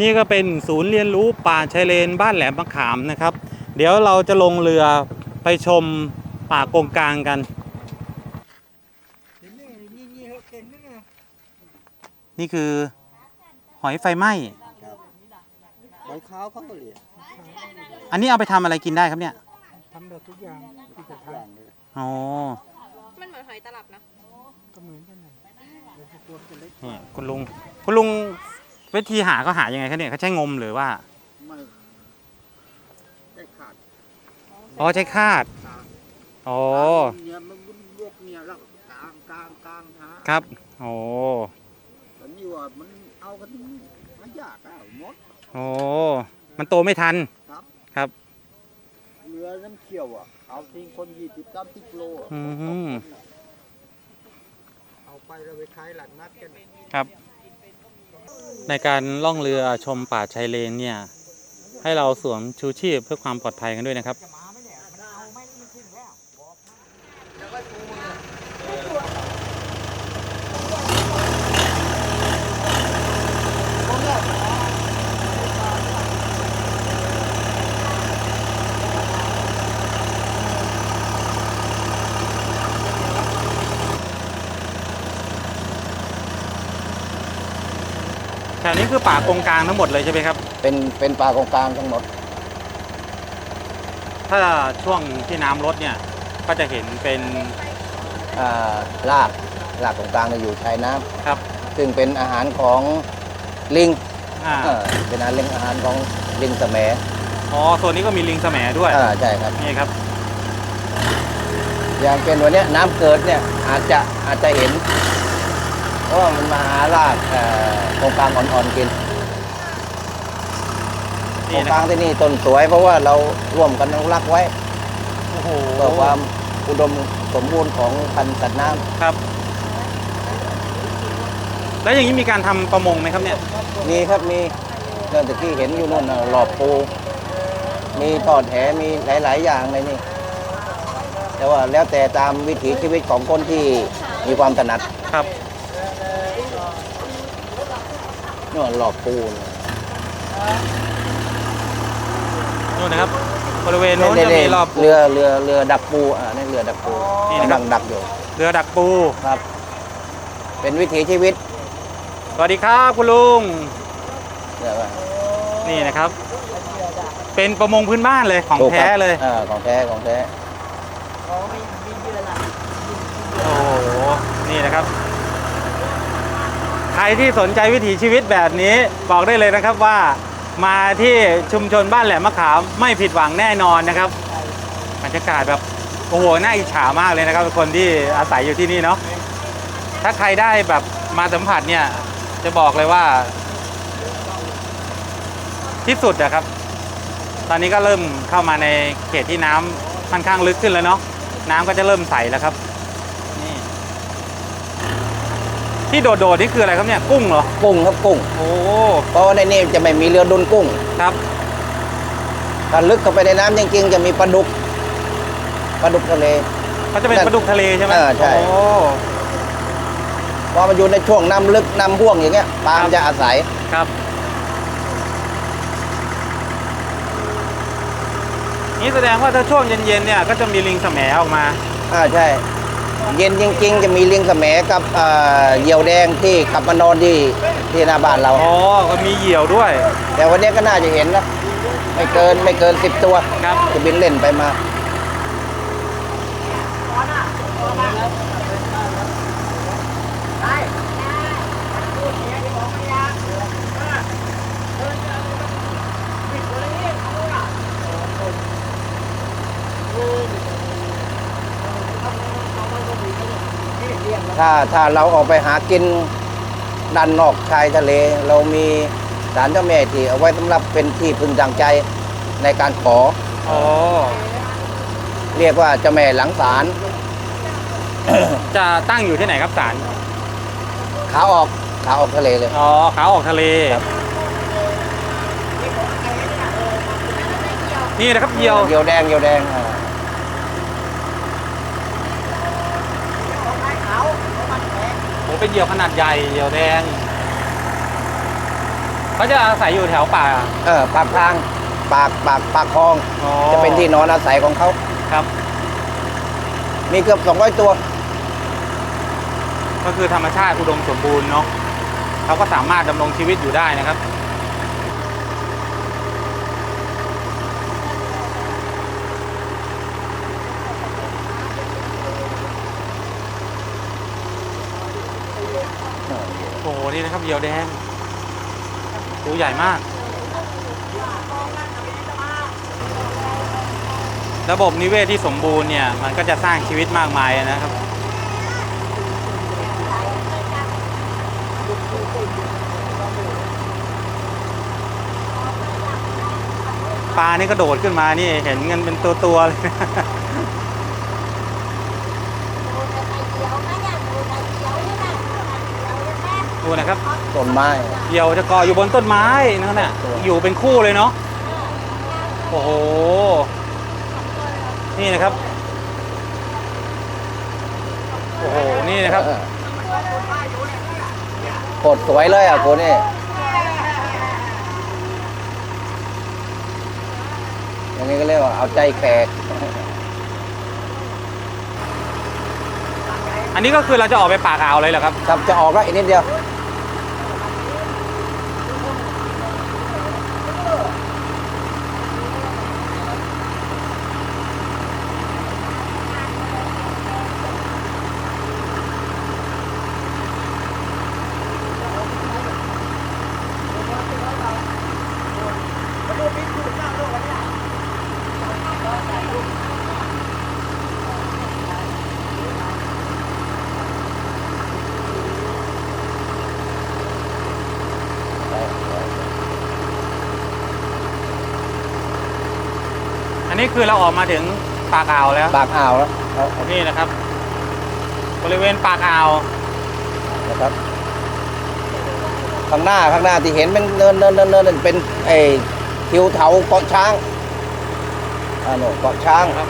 นี่ก็เป็นศูนย์เรียนรู้ป่าชายเลนบ้านแหลมมะขามนะครับ เดี๋ยวเราจะลงเรือไปชมป่ากงกลางกัน นี่คือหอยไฟไหม้ใบขาวเขาก็เรียกอันนี้เอาไปทำอะไรกินได้ครับเนี่ยทำได้ทุกอย่างที่จะทอย่างเลยอ๋อมันเหมือนหอยตลับนะำก็เหมือนกันเลยเดี๋ยวตัวมันจะเล็กนี่คุณลุงคุณลุง วิธีหาก็หายังไงครับเนี่ยเขาใช้งมหรือว่า ไม่ได้ขาดอ๋อใช้คาดกลางอ๋อ เนี่ยมันบุญบวกเนี่ยแล้วกลางกลางกลางหาครับ โอ้แต่นี่ว่ามันเอากันไม่ยากอะหมด โอ้มันโตไม่ทัน เรือน้ำเขียวอะ เอาทิ้งคนยี่สิบสามสิบโลอะอืม เอาไปแล้วไปขายหลังนัดกันครับ ในการล่องเรือชมป่าชายเลนเนี่ยให้เราสวมชูชีพเพื่อความปลอดภัยกันด้วยนะครับ ถวนี้คือป่ากงกลางทั้งหมดเลยใช่ไหมครับ เป็นเป็นปลากองกลางทั้งหมด ถ้าช่วงที่น้ำลดเนี่ยก็จะเห็นเป็นอ่าลากลากของกลางเนี่ยอยู่ชายน้ำครับซึ่งเป็นอาหารของลิงอ่าเออเป็นอาหารลิงอาหารของลิงสแมอ๋อโซนนี้ก็มีลิงสแหมด้วยอ่าใช่ครับ นี่ครับ อย่างเป็นวันเนี้ยน้ำเกิดเนี่ยอาจจะอาจจะเห็น เพราะว่ามันมาหาลากเอ่อตรงกลางอ่อนๆกินตรนี่งนะกคลารับงที่นี่ต้นสวย เพราะว่าเราร่วมกันอนุรักษ์ไว้โอ้โหเพื่อความอุดมสมบูรณ์ของพันธุ์สัตว์น้ครับ แล้วอย่างนี้มีการทำประมงไหมครับเนี่ยำมีครับมีเรื่องตะกี้เห็นอยู่นู่นน่ะหลอบปู มีทอดแหมีหลาย ๆ อย่างเลยนี่ แต่ว่าแล้วแต่ตามวิถีชีวิตของคนที่มีความถนัด ครับ นู่นหลอบปูน่ะนู่นนะครับ บริเวณโน้นจะมีรอบเรือเรือเรือดักปูอ่านี่นเรือดักปูนี่นะครับกำลังดักอยู่ เรือดักปูครับ เป็นวิถีชีวิต สวัสดีครับคุณลุงเรียกว่านี่นะครับ เป็นประมงพื้นบ้านเลยของถูกครับแท้เลยอ่าของแท้ของแท้โอ้โหนี่นะครับ ใครที่สนใจวิถีชีวิตแบบนี้บอกได้เลยนะครับว่ามาที่ชุมชนบ้านแหลมมะขามไม่ผิดหวังแน่นอนนะครับบรรยากาศแบบโอ้โหน่าอิจฉามากเลยนะครับคนที่อาศัยอยู่ที่นี่เนาะถ้าใครได้แบบมาสัมผัสเนี่ยจะบอกเลยว่า ที่สุดอะครับ ตอนนี้ก็เริ่มเข้ามาในเขตที่น้ำค่อนข้างลึกขึ้นแล้วเนาะน้ำก็จะเริ่มใสแล้วครับ นี่ ที่โดดๆนี่คืออะไรครับเนี่ยกุ้งเหรอ กุ้งครับกุ้ง โอ้ เพราะว่าในนี้จะไม่มีเรือดุนกุ้ง ครับ ถ้าลึกเข้าไปในน้ำจริงๆ จะมีปลาดุก ปลาดุกทะเล เขาจะเป็นปลาดุกทะเลใช่ไหมเออใช่ โอ้ พอมันอยู่ในช่วงน้ำลึกน้ำห่วงอย่างเงี้ยปลามันจะอาศัย ครับ นี่แสดงว่าถ้าช่วงเย็นๆเนี่ยก็จะมีลิงสแหมออกมา อ่าใช่ เย็นจริงๆ จะมีลิงสแหมกับเอ่อเหยี่ยวแดงที่ขับมานอนที่ที่หน้าบ้านเรา อ๋อก็มีเหยี่ยวด้วย แต่วันนี้ก็น่าจะเห็นนะไม่เกินไม่เกินสิบตัวครับ จะบินเล่นไปมา ถ้าถ้าเราออกไปหากินด้านนอกชายทะเล เรามีศาลเจ้าแม่ที่เอาไว้สำหรับเป็นที่พึงทางใจในการขอ อ๋อ เรียกว่าเจ้าแม่หลังศาลจะตั้งอยู่ที่ไหนครับศาลขาออกขาออกทะเลเลย อ๋อขาออกทะเล นี่นะครับเหยี่ยวเหยี่ยวแดงเหยี่ยวแดงอ่า โอ้ เป็นเหยี่ยวขนาดใหญ่เหยี่ยวแดงเขาจะอาศัยอยู่แถวป่าเออปากทางปากปากปากคลอง อ๋อจะเป็นที่นอนอาศัยของเขาครับ มีเกือบ200ตัว ก็คือธรรมชาติอุดมสมบูรณ์เนาะเขาก็สามารถดำรงชีวิตอยู่ได้นะครับ โอ้โห นี่นะครับเหยี่ยวแดงตัวใหญ่มาก ระบบนิเวศที่สมบูรณ์เนี่ย มันก็จะสร้างชีวิตมากมายนะครับ ปลานี่กระโดดขึ้นมานี่เห็นกันเป็นตัวตัวๆเลย ดูนะครับต้นไม้เหยี่ยวจะเกาะอยู่บนต้นไม้นั่นน่ะอยู่เป็นคู่เลยเนาะโอ้โหนี่นะครับโอ้โหนี่นะครับเออโคตรสวยเลยอะคนนี้อย่างนี้ก็เรียกว่าเอาใจแขกอันนี้ก็คือเราจะออกไปปากอ่าวเลยเหรอครับ ครับ จะออกก็อีกนิดเดียว นนี้คือเราออกมาถึงปากอ่าวแล้ว ปากอ่าวแล้วเอาเอานี่นะครับ บริเวณปากอ่าวนะครับข้างหน้าข้างหน้าที่เห็นเป็นเนินเนินเนินเนินนั่นเป็นไอ้ทิวเถาเกาะช้างอ่าโนเกาะช้างครับ